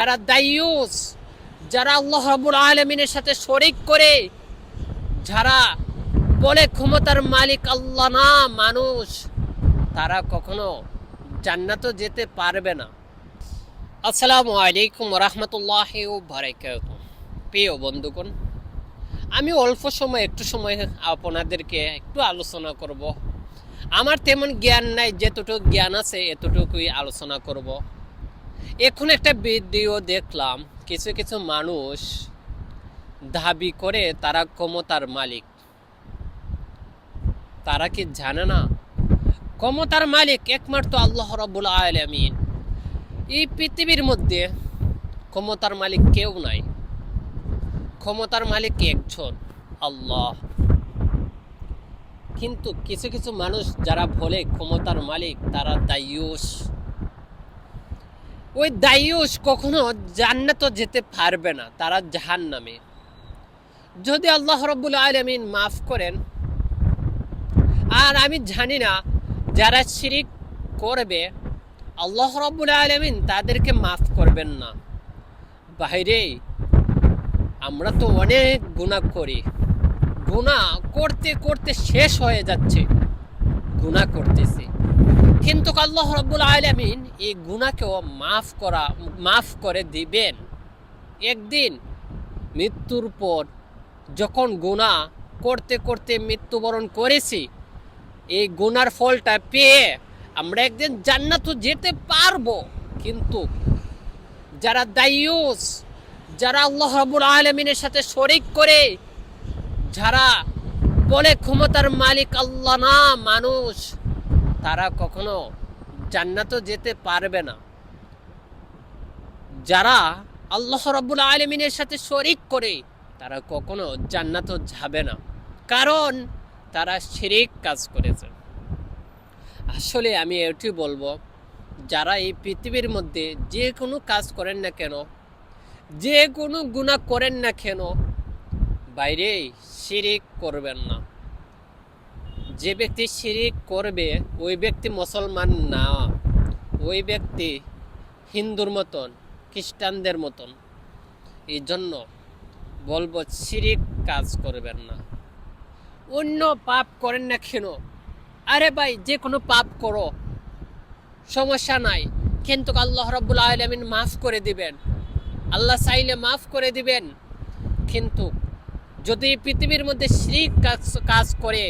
যারা দায়ুস, যারা আল্লাহ রাবুল আলমিনের সাথে শরিক করে, যারা বলে ক্ষমতার মালিক আল্লাহ না, মানুষ, তারা কখনো জান্নাত যেতে পারবে না। আসসালামু আলাইকুম রহমতুল্লাহ প্রিয় বন্ধুগণ, আমি অল্প সময়, একটু সময় আপনাদেরকে একটু আলোচনা করব। আমার তেমন জ্ঞান নাই, যেতটুকু জ্ঞান আছে এতটুকুই আলোচনা করব। এখন একটা ভিডিও দেখলাম, কিছু কিছু মানুষ দাবি করে তারা ক্ষমতার মালিক। তারা কি জানে না? ক্ষমতার মালিক একমাত্র আল্লাহ রব্বুল আলমিন। এই পৃথিবীর মধ্যে ক্ষমতার মালিক কেউ নাই। ক্ষমতার মালিক একজন, আল্লাহ। কিন্তু কিছু কিছু মানুষ যারা বলে ক্ষমতার মালিক তারা দায়ুস। ওই দায়ুস কখনো জান্নাত যেতে পারবে না, তারা জাহান নামে যদি আল্লাহ রব্বুল আলমিন মাফ করেন, আর আমি জানি না যারা শিরিক করবে, আল্লাহ রব্বুল আলমিন তাদেরকে মাফ করবেন না। বাইরে আমরা তো অনেক গুণা করি। গুণা করতে করতে শেষ হয়ে যাচ্ছে। গুণা করতেছি। কিন্তু আল্লাহ রব্বুল আলমিন এই গুণাকেও মাফ করা, মাফ করে দিবেন। একদিন মৃত্যুর পর যখন গুণা করতে করতে মৃত্যুবরণ করেছি, এই গুনার ফলটা পেয়ে আমরা একদিন জান্নাত যেতে পারব। কিন্তু যারা দায়ুস, যারা আল্লাহ রবুল আলমিনের সাথে শরিক করে, যারা বলে ক্ষমতার মালিক আল্লাহ না, মানুষ। তারা কখনো জান্নাত যেতে পারবে না। যারা আল্লাহ রাবুল আলমিনের সাথে শরিক করে, তারা কখনো জান্নাত যাবে না। কারণ তারা শিরিক কাজ করেছে। আসলে আমি এটি বলব, যারা এই পৃথিবীর মধ্যে যে কোনো কাজ করেন না কেন, যে কোনো গুণা করেন না কেন বাইরে শিরিক করবেন না। যে ব্যক্তি শিরিক করবে, ওই ব্যক্তি মুসলমান না। ওই ব্যক্তি হিন্দুর মতন, খ্রিস্টানদের মতন। এই জন্য বলব, শিরিক কাজ করবেন না। অন্য পাপ করেন না কেন? আরে ভাই, যে কোনো পাপ করো। সমস্যা নাই। কিন্তু আল্লাহ রব্বুল আলমিন মাফ করে দিবেন। আল্লাহ চাইলে মাফ করে দিবেন। কিন্তু যদি পৃথিবীর মধ্যে শিরিক কাজ করে,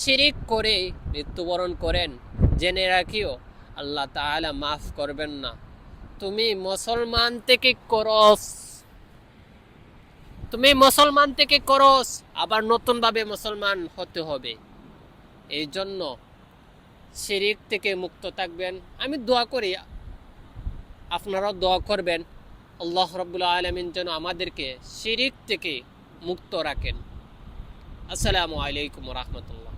শিরিক করে মৃত্যুবরণ করেন, জেনে রাখিও, আল্লাহ তাআলা মাফ করবেন না। তুমি মুসলমান থেকে করস। তুমি মুসলমান থেকে করস, আবার নতুনভাবে মুসলমান হতে হবে। এই জন্য শিরিক থেকে মুক্ত থাকবেন। আমি দোয়া করি, আপনারাও দোয়া করবেন। আল্লাহ রব্বুল আলমিন যেন আমাদেরকে শিরিক থেকে মুক্ত রাখেন। আসসালামু আলাইকুম রহমতুল্লাহ।